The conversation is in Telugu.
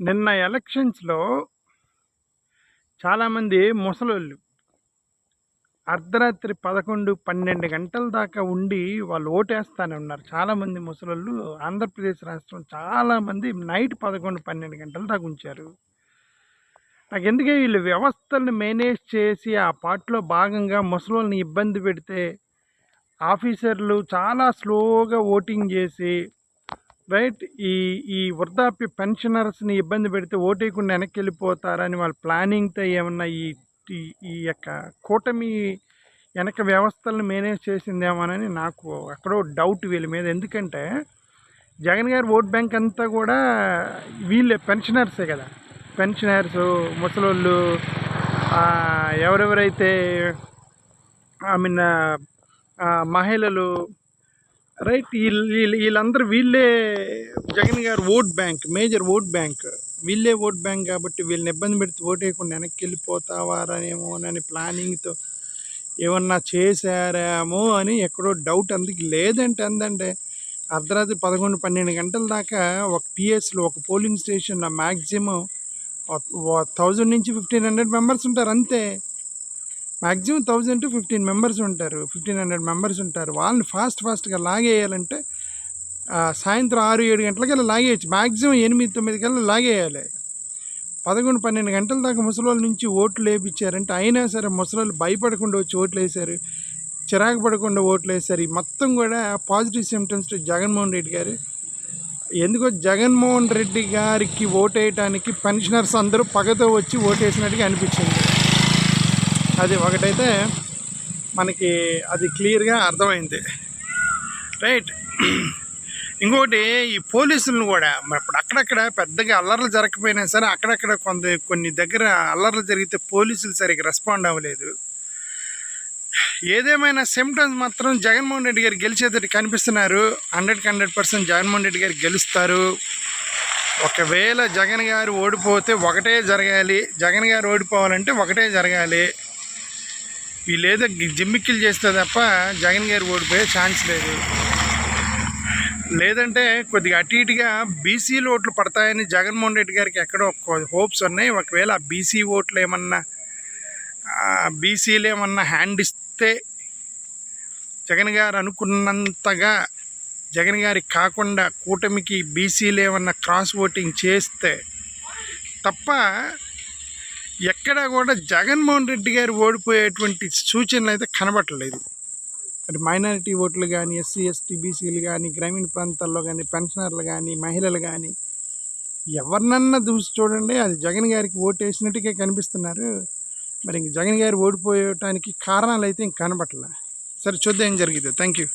నిన్న ఎలక్షన్స్‌లో చాలామంది ముసలోళ్ళు అర్ధరాత్రి 11, 12 గంటల దాకా ఉండి వాళ్ళు ఓటేస్తానే ఉన్నారు. చాలామంది ముసలోళ్ళు ఆంధ్రప్రదేశ్ రాష్ట్రం చాలామంది నైట్ 11, 12 గంటల దాకా ఉంచారు. నాకు ఎందుకంటే వీళ్ళు వ్యవస్థలను మేనేజ్ చేసి ఆ పార్ట్‌లో భాగంగా ముసలోళ్ళని ఇబ్బంది పెడితే ఆఫీసర్లు చాలా స్లోగా ఓటింగ్ చేసి రైట్? ఈ ఈ వృద్ధాప్య పెన్షనర్స్ని ఇబ్బంది పెడితే ఓటేయకుండా వెనక్కి వెళ్ళిపోతారని వాళ్ళ ప్లానింగ్తో ఏమన్నా ఈ ఈ- యొక్క కూటమి వెనక వ్యవస్థలను మేనేజ్ చేసిందేమోనని నాకు ఎక్కడో డౌట్ వీళ్ళ మీద. ఎందుకంటే జగన్ గారి ఓట్ బ్యాంక్ అంతా కూడా వీళ్ళే పెన్షనర్సే కదా. పెన్షనర్స్ ముసలోళ్ళు ఎవరెవరైతే ఐ మీన్ మహిళలు రైట్ వీళ్ళు వీళ్ళందరూ వీళ్ళే జగన్ గారు vote bank major vote bank. వీళ్ళే ఓట్ బ్యాంక్ కాబట్టి వీళ్ళని ఇబ్బంది పెడితే ఓట్ వేయకుండా వెనక్కి వెళ్ళిపోతావారనేమోనని ప్లానింగ్తో ఏమన్నా చేశారేమో అని ఎక్కడో డౌట్ అందుకు లేదంటే అందంటే అర్ధరాత్రి పదకొండు పన్నెండు గంటల దాకా ఒక పిఎస్లో ఒక పోలింగ్ స్టేషన్ మ్యాక్సిమం థౌజండ్ నుంచి ఫిఫ్టీన్ హండ్రెడ్ మెంబర్స్ ఉంటారు అంతే. Maximum thousand to fifteen members ఉంటారు ఫిఫ్టీన్ హండ్రెడ్ మెంబర్స్ ఉంటారు. వాళ్ళని ఫాస్ట్ ఫాస్ట్గా లాగేయాలంటే సాయంత్రం ఆరు ఏడు గంటలకల్లా లాగేయచ్చు. మ్యాక్సిమం ఎనిమిది తొమ్మిది కల్లా లాగేయాలి. పదకొండు పన్నెండు గంటల దాకా ముసలోళ్ళ నుంచి ఓట్లు వేయించారంటే అయినా సరే ముసలోళ్ళు భయపడకుండా వచ్చి ఓట్లు వేశారు చిరాకు పడకుండా ఓట్లు వేశారు. ఈ మొత్తం కూడా పాజిటివ్ సిమ్టమ్స్ జగన్మోహన్ రెడ్డి గారు. ఎందుకో జగన్మోహన్ రెడ్డి గారికి ఓటేయటానికి పెన్షనర్స్ అందరూ పగతో వచ్చి ఓటేసినట్టుగా అనిపించింది. అది ఒకటైతే మనకి అది క్లియర్గా అర్థమైంది. రైట్. ఇంకొకటి ఈ పోలీసులను కూడా మరి ఇప్పుడు అక్కడక్కడ పెద్దగా అల్లర్లు జరగకపోయినా సరే అక్కడక్కడ కొంత కొన్ని దగ్గర అల్లర్లు జరిగితే పోలీసులు సరిగ్గా రెస్పాండ్ అవ్వలేదు. ఏదేమైనా సిమ్టమ్స్ మాత్రం జగన్మోహన్ రెడ్డి గారు గెలిచేటట్టు కనిపిస్తున్నారు. హండ్రెడ్కి హండ్రెడ్ పర్సెంట్ జగన్మోహన్ రెడ్డి గారు గెలుస్తారు. ఒకవేళ జగన్ గారు ఓడిపోతే ఒకటే జరగాలి. జగన్ గారు ఓడిపోవాలంటే ఒకటే జరగాలి. వీళ్ళేదో జిమ్మిక్కిలు చేస్తే తప్ప జగన్ గారు ఓడిపోయే ఛాన్స్ లేదు. లేదంటే కొద్దిగా అటు ఇటుగా బీసీలు ఓట్లు పడతాయని జగన్మోహన్ రెడ్డి గారికి ఎక్కడో హోప్స్ ఉన్నాయి. ఒకవేళ ఆ బీసీ ఓట్లు ఏమన్నా బీసీలు ఏమన్నా హ్యాండ్ ఇస్తే జగన్ గారు అనుకున్నంతగా జగన్ గారికి కాకుండా కూటమికి బీసీలు ఏమన్నా క్రాస్ ఓటింగ్ చేస్తే తప్ప ఎక్కడా కూడా జగన్మోహన్ రెడ్డి గారు ఓడిపోయేటువంటి సూచనలు అయితే కనబట్టలేదు అంటే మైనారిటీ ఓట్లు కానీ ఎస్సీ ఎస్టీ బీసీలు కానీ గ్రామీణ ప్రాంతాల్లో కానీ పెన్షనర్లు కానీ మహిళలు కానీ ఎవరినన్నా చూసి చూడండి అది జగన్ గారికి ఓటు వేసినట్టుగా కనిపిస్తున్నారు. మరి ఇంక జగన్ గారు ఓడిపోయటానికి కారణాలు అయితే ఇంక కనబట్టలే సరే చూద్దాం ఏం జరిగింది థ్యాంక్ యూ